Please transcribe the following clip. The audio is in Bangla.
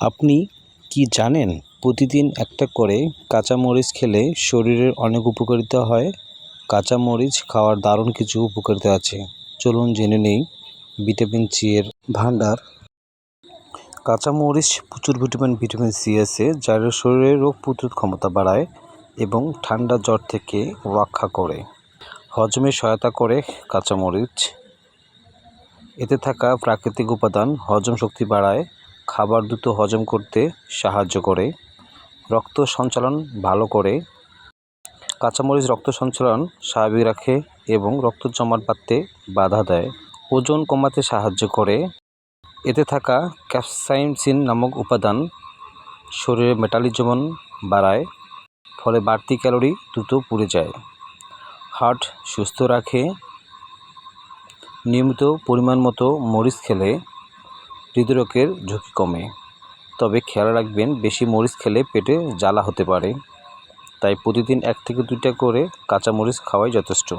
আপনি কি জানেন প্রতিদিন একটা করে কাঁচামরিচ খেলে শরীরের অনেক উপকারিতা হয়? কাঁচামরিচ খাওয়ার দারুণ কিছু উপকারিতা আছে। চলুন জেনে নেই ভিটামিন সি এর ভাণ্ডার। কাঁচামরিচ প্রচুর ভিটামিন ভিটামিন সি আছে যার শরীরের রোগ প্রতিরোধ ক্ষমতা বাড়ায় এবং ঠান্ডা জ্বর থেকে রক্ষা করে। হজমে সহায়তা করে কাঁচামরিচ। এতে থাকা প্রাকৃতিক উপাদান হজম শক্তি বাড়ায় খাবার দ্রুত হজম করতে সাহায্য করে। রক্ত সঞ্চালন ভালো করে। কাঁচামরিচ রক্ত সঞ্চালন স্বাভাবিক রাখে এবং রক্ত জমাট বাঁধতে বাধা দেয়। ওজন কমাতে সাহায্য করে। এতে থাকা ক্যাপসাইসিন নামক উপাদান শরীরে মেটাবলিজম বাড়ায়, ফলে বাড়তি ক্যালোরি দ্রুত পুড়ে যায়। হার্ট সুস্থ রাখে। নিয়মিত পরিমাণ মতো মরিচ খেলে হৃদরোগের ঝুঁকি কমে। তবে খেয়াল রাখবেন, বেশি মরিচ খেলে পেটে জ্বালা হতে পারে। তাই প্রতিদিন এক থেকে দুইটা করে কাঁচামরিচ খাওয়াই যথেষ্ট।